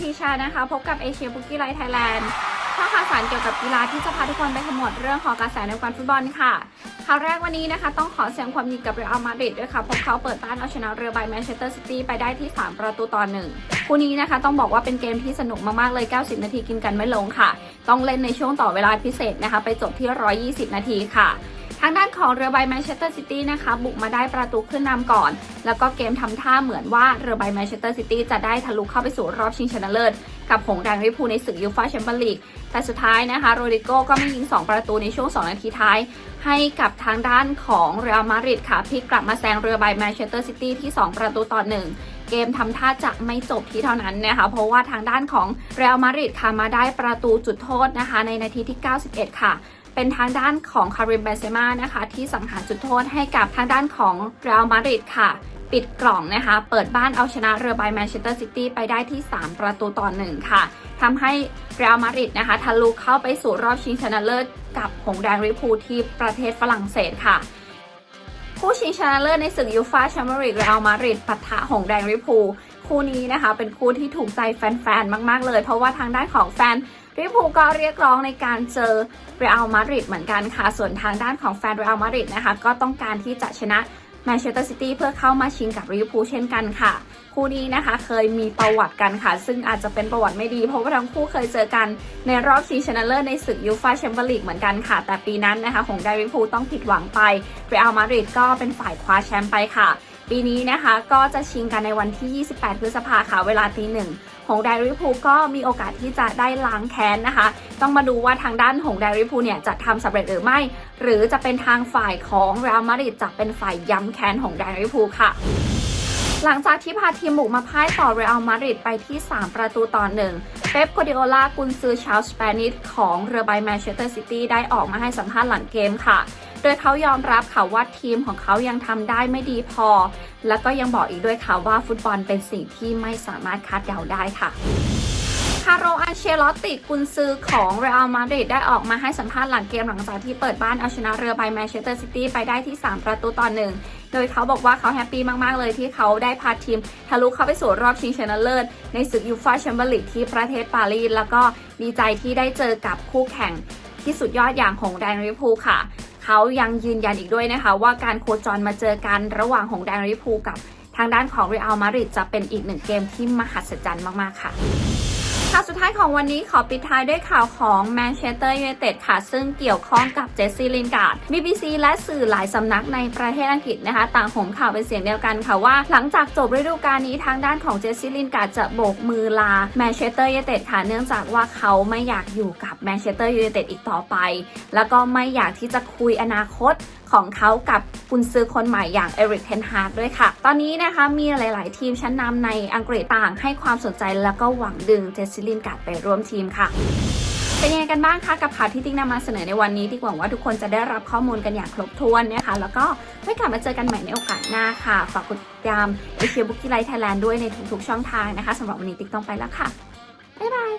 พีชานะคะ พบกับเอเชียบุกี้ไลท์ไทยแลนด์ข้อข่าวสารเกี่ยวกับกีฬาที่จะพาทุกคนไปขมวดเรื่องของกระแสในวงการฟุตบอลค่ะ ข่าวแรกวันนี้นะคะ ต้องขอแสดงความยินดีกับเรอัลมาดริดด้วยค่ะพบเขาเปิดบ้านเอาชนะเรือใบแมนเชสเตอร์ซิตี้ไปได้ที่ 3 ประตูต่อหนึ่งคู่นี้นะคะ ต้องบอกว่าเป็นเกมที่สนุกมาก ๆ เลย 90 นาทีกินกันไม่ลงค่ะ ต้องเล่นในช่วงต่อเวลาพิเศษนะคะ ไปจบที่ 120 นาทีค่ะ ทางด้านของเรือใบแมนเชสเตอร์ซิตี้นะคะบุกมาได้ประตูขึ้นนำก่อน แล้วก็เกมทำท่าเหมือนว่าเรือใบแมนเชสเตอร์ซิตี้จะได้ทะลุเข้าไปสู่รอบชิงชนะเลิศ กับหงแดงลิพูในศึกยูฟ่าแชมเปี้ยนลีกแต่สุดท้ายนะคะโรดิโก้ก็ไม่ยิง 2 ประตูในช่วง 2 นาทีท้าย ให้กับทางด้านของเรอัลมาดริดค่ะพลิกกลับมาแซงเรือใบแมนเชสเตอร์ซิตี้ที่ 2 ประตูต่อ1เกมทำท่าจะไม่จบที่เท่านั้นนะคะเพราะว่าทางด้านของเรอัลมาดริดค่ะมาได้ประตูจุดโทษนะคะในนาทีที่ 91 ค่ะ เป็นทางด้านของคาริมเบนเซม่านะคะที่สังหารจุดโทษให้กับทางด้านของเรอัลมาดริดค่ะ ปิดกล่องนะคะ เปิดบ้านเอาชนะเรือใบแมนเชสเตอร์ซิตี้ไปได้ที่ 3 ประตูต่อ1ค่ะทำให้เรอัลมาดริดนะคะทะลุเข้าไปสู่รอบชิงชนะเลิศกับหงแดงลิพูที่ประเทศฝรั่งเศสค่ะคู่ชิงชนะเลิศในศึกยูฟ่าแชมเปี้ยนลีกเรอัลมาดริดปะทะหงแดงลิพูคู่นี้นะคะ เป็นคู่ที่ถูกใจแฟนๆ มากๆเลย เพราะว่าทางด้านของแฟน ลิเวอร์พูลก็เรียกร้องในการเจอเรอัลมาดริดเหมือนกันค่ะ ส่วนทางด้านของแฟนเรอัลมาดริดนะคะ ก็ต้องการที่จะชนะแมนเชสเตอร์ซิตี้เพื่อเข้ามาชิงกับลิเวอร์พูลเช่นกันค่ะ คู่นี้นะคะเคยมีประวัติกันค่ะ ซึ่งอาจจะเป็นประวัติไม่ดี เพราะว่าทั้งคู่เคยเจอกันในรอบชิงชนะเลิศในศึกยูฟ่าแชมเปี้ยนลีกเหมือนกันค่ะ แต่ปีนั้นนะคะของไดริพูลต้องผิดหวังไปเรอัลมาดริดก็เป็นฝ่ายคว้าแชมป์ไปค่ะ ปีนี้นะคะก็จะชิงกันในวันที่ 28 พฤษภาค่ะเวลาตีหนึ่ง หงแดงลิพูก็มีโอกาสที่จะได้ล้างแค้นนะคะ ต้องมาดูว่าทางด้านหงแดงลิพูเนี่ยจะทำสำเร็จหรือไม่ หรือจะเป็นทางฝ่ายของเรอัลมาดริดจะเป็นฝ่ายย้ำแค้นหงแดงลิพูค่ะหลังจากที่พาทีมบุกมาพ่ายต่อเรอัลมาดริดไปที่ 3 ประตูต่อหนึ่งเป๊ปกัวดิโอลากุนซือชาวสเปนิชของเรือใบแมนเชสเตอร์ซิตี้ได้ออกมาให้สัมภาษณ์หลังเกมค่ะ โดยเขายอมรับค่ะว่าทีมของเขายังทำได้ไม่ดีพอ แล้วก็ยังบอกอีกด้วยค่ะว่าฟุตบอลเป็นสิ่งที่ไม่สามารถคาดเดาได้ค่ะคาร์โรอันเชลอติกุนซือของเรอัลมาดริดได้ออกมาให้สัมภาษณ์หลังเกมหลังจากที่เปิดบ้านเอาชนะเรือใบแมนเชสเตอร์ซิตี้ไปได้ที่ 3 ประตูต่อหนึ่งโดยเขาบอกว่าเขาแฮปปี้มาก ๆ เลยที่เขาได้พาทีมทะลุเข้าไปสู่รอบชิงชนะเลิศ ในศึกยูฟ่าแชมเปี้ยนลีกที่ประเทศปารีสแล้วก็ดีใจที่ได้เจอกับคู่แข่งที่สุดยอดอย่างหงแดงลิพูค่ะ เขายังยืนยันอีกด้วยนะคะ ว่าการโคจรมาเจอกันระหว่างหงแดงลิพูกับทางด้านของเรอัลมาดริดจะเป็นอีกหนึ่งเกมที่มหัศจรรย์มาก ๆ ค่ะ ข่าวสุดท้ายของวันนี้ขอปิดท้ายด้วยข่าวของแมนเชสเตอร์ยูไนเต็ดค่ะ ซึ่งเกี่ยวข้องกับเจสซี่ลินการ์ด BBC และสื่อหลายสำนักในประเทศอังกฤษนะคะ ต่างโหมข่าวเป็นเสียงเดียวกันค่ะว่า หลังจากจบฤดูกาลนี้ทางด้านของเจสซี่ลินการ์ดจะโบกมือลาแมนเชสเตอร์ยูไนเต็ดค่ะเนื่องจากว่าเขาไม่อยากอยู่กับแมนเชสเตอร์ยูไนเต็ดอีกต่อไป แล้วก็ไม่อยากที่จะคุยอนาคตของเขากับกุนซือคนใหม่อย่างเอริกเทนฮากด้วยค่ะ ตอนนี้นะคะมีหลาย ๆ ทีมชั้นนำในอังกฤษต่างให้ความสนใจแล้วก็หวังดึงเจสซิลินกาดไปร่วมทีมค่ะเป็นยังไงกันบ้างคะกับข่าวที่ติ๊กนำมาเสนอในวันนี้ที่หวังว่าทุกคนจะได้รับข้อมูลกันอย่างครบถ้วนนะคะ แล้วก็ไว้กลับมาเจอกันใหม่ในโอกาสหน้าค่ะ ฝากกดติดตามเอเชียบุกกี้ไลท์ไทยแลนด์ด้วยในทุกๆช่องทางนะคะสำหรับวันนี้ติ๊กต้องไปแล้วค่ะ บ๊ายบาย